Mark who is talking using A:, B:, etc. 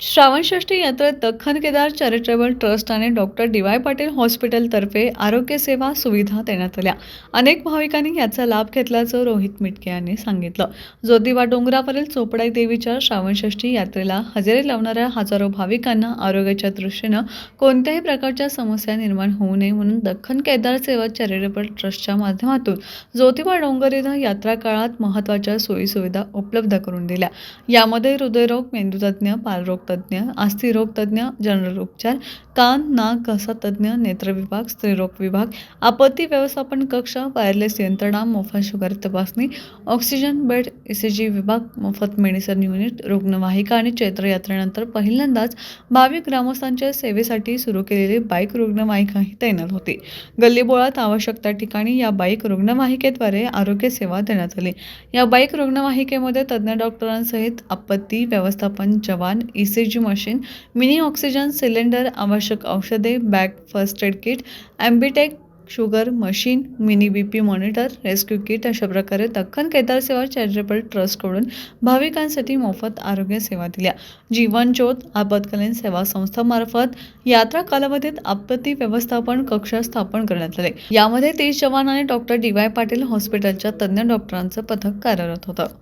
A: श्रावणषष्ठी यात्रेत Dakkhan Kedar charitable trust आणि doctor D Y Patil हॉस्पिटलतर्फे आरोग्य सेवा सुविधा देण्यात आल्या. अनेक भाविकांनी याचा लाभ घेतल्याचं रोहित मिटके यांनी सांगितलं. ज्योतिबा डोंगरावरील चोपडाई देवीच्या श्रावणषष्ठी यात्रेला हजेरी लावणाऱ्या हजारो भाविकांना आरोग्याच्या दृष्टीनं कोणत्याही प्रकारच्या समस्या निर्माण होऊ नये म्हणून दख्खन केदार सेवा चॅरिटेबल ट्रस्टच्या माध्यमातून ज्योतिबा डोंगर इथं यात्रा काळात महत्त्वाच्या सोयीसुविधा उपलब्ध करून दिल्या. यामध्ये हृदयरोग मेंदूतज्ञ पालरोग तज्ज्ञ अस्थिरोग तज्ज्ञ जनरल उपचार कान नाक घसा तज्ज्ञ नेत्र विभाग स्त्रीरोग विभाग आपत्ती व्यवस्थापन कक्ष वायरलेस यंत्रणा मोफत शुगर तपासणी ऑक्सिजन बेड ईसीजी विभाग मोफत मेडिसन युनिट रुग्णवाहिका आणि चैत्र यात्रेनंतर पहिल्यांदाच भाविक ग्रामस्थांच्या सेवेसाठी सुरू केलेली बाईक रुग्णवाहिकाही तैनात होती. गल्लीबोळात आवश्यक त्या ठिकाणी या बाईक रुग्णवाहिकेद्वारे आरोग्य सेवा देण्यात आली. या बाईक रुग्णवाहिकेमध्ये तज्ज्ञ डॉक्टरांसहित आपत्ती व्यवस्थापन जवान ECG machine mini oxygen cylinder आवश्यक औषधे bag first aid kit ॲम्बिटेक sugar machine mini B P monitor rescue kit अशा प्रकारे दख्खन केदार सेवा चॅरिटेबल ट्रस्टकडून भाविकांसाठी मोफत आरोग्य सेवा दिल्या. जीवन ज्योत आपत्कालीन सेवा संस्थामार्फत यात्रा कालावधीत आपत्ती व्यवस्थापन कक्ष स्थापन करण्यात आले. यामध्ये तीस जवान आणि डॉक्टर डी वाय पाटील हॉस्पिटलच्या तज्ज्ञ डॉक्टरांचं पथक कार्यरत होतं.